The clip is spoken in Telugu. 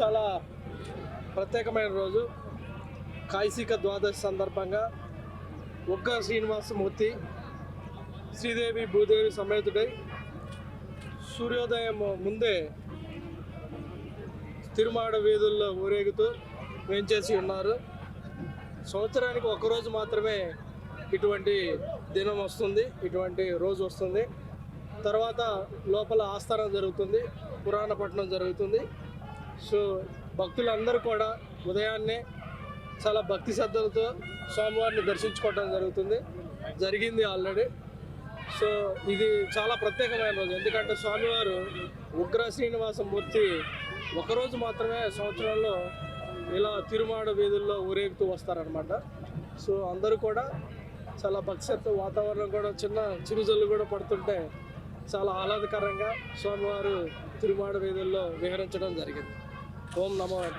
చాలా ప్రత్యేకమైన రోజు. కాశీక ద్వాదశి సందర్భంగా ఒక్క శ్రీనివాసమూర్తి శ్రీదేవి భూదేవి సమేతుడై సూర్యోదయం ముందే తిరుమాడ వీధుల్లో ఊరేగుతూ వేంచేసి ఉన్నారు. సంవత్సరానికి ఒకరోజు మాత్రమే ఇటువంటి దినం వస్తుంది ఇటువంటి రోజు వస్తుంది. తర్వాత లోపల ఆస్థానం జరుగుతుంది పురాణపట్నం జరుగుతుంది. సో భక్తులందరూ కూడా ఉదయాన్నే చాలా భక్తి శ్రద్ధలతో స్వామివారిని దర్శించుకోవడం జరుగుతుంది. జరిగింది ఆల్రెడీ. సో ఇది చాలా ప్రత్యేకమైన రోజు. ఎందుకంటే స్వామివారు ఉగ్ర శ్రీనివాసం మూర్తి ఒకరోజు మాత్రమే సంవత్సరంలో ఇలా తిరుమాడ వీధుల్లో ఊరేగుతూ వస్తారనమాట సో అందరూ కూడా చాలా భక్తి వాతావరణం కూడా చిన్న చిరుజల్లు కూడా పడుతుంటే చాలా ఆహ్లాదకరంగా స్వామివారు తిరుమాడ వీధుల్లో విహరించడం జరిగింది. কম নামক এক